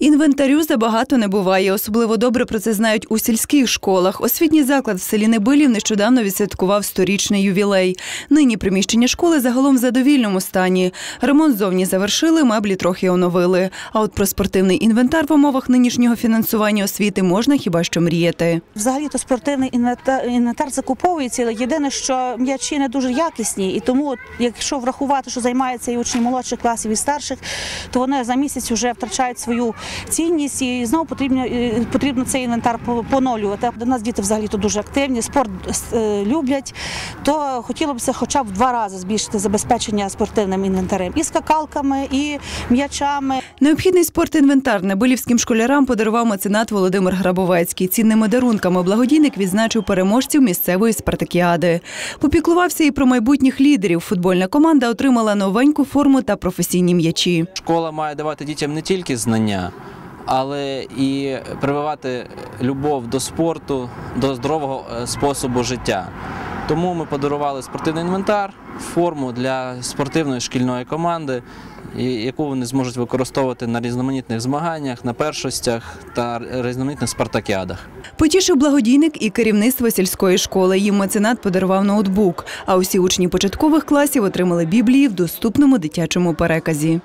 Інвентарю забагато не буває. Особливо добре про це знають у сільських школах. Освітній заклад в селі Небилів нещодавно відсвяткував сторічний ювілей. Нині приміщення школи загалом в задовільному стані. Ремонт зовні завершили, меблі трохи оновили. А от про спортивний інвентар в умовах нинішнього фінансування освіти можна хіба що мріяти. Взагалі то спортивний інвентар, закуповується. Єдине, що м'ячі не дуже якісні, і тому, якщо врахувати, що займаються і учні молодших класів і старших, то вони за місяць вже втрачають свою цінність і знову потрібно, е, потрібно цей інвентар поновлювати. До нас діти взагалі то дуже активні, спорт е, люблять. То хотілося б хоча б два рази збільшити забезпечення спортивним інвентарем і скакалками, і м'ячами. Необхідний спортінвентар небилівським школярам подарував меценат Володимир Грабовецький. Цінними дарунками благодійник відзначив переможців місцевої спартакіади. Попіклувався і про майбутніх лідерів. Футбольна команда отримала новеньку форму та професійні м'ячі. Школа має давати дітям не тільки знання, але і прививати любов до спорту, до здорового е, способу життя. Тому ми подарували спортивний інвентар, форму для спортивної шкільної команди, яку вони зможуть використовувати на різноманітних змаганнях, на першостях та різноманітних спартакіадах. Потішив благодійник і керівництво сільської школи. Їм меценат подарував ноутбук. А усі учні початкових класів отримали біблії в доступному дитячому переказі.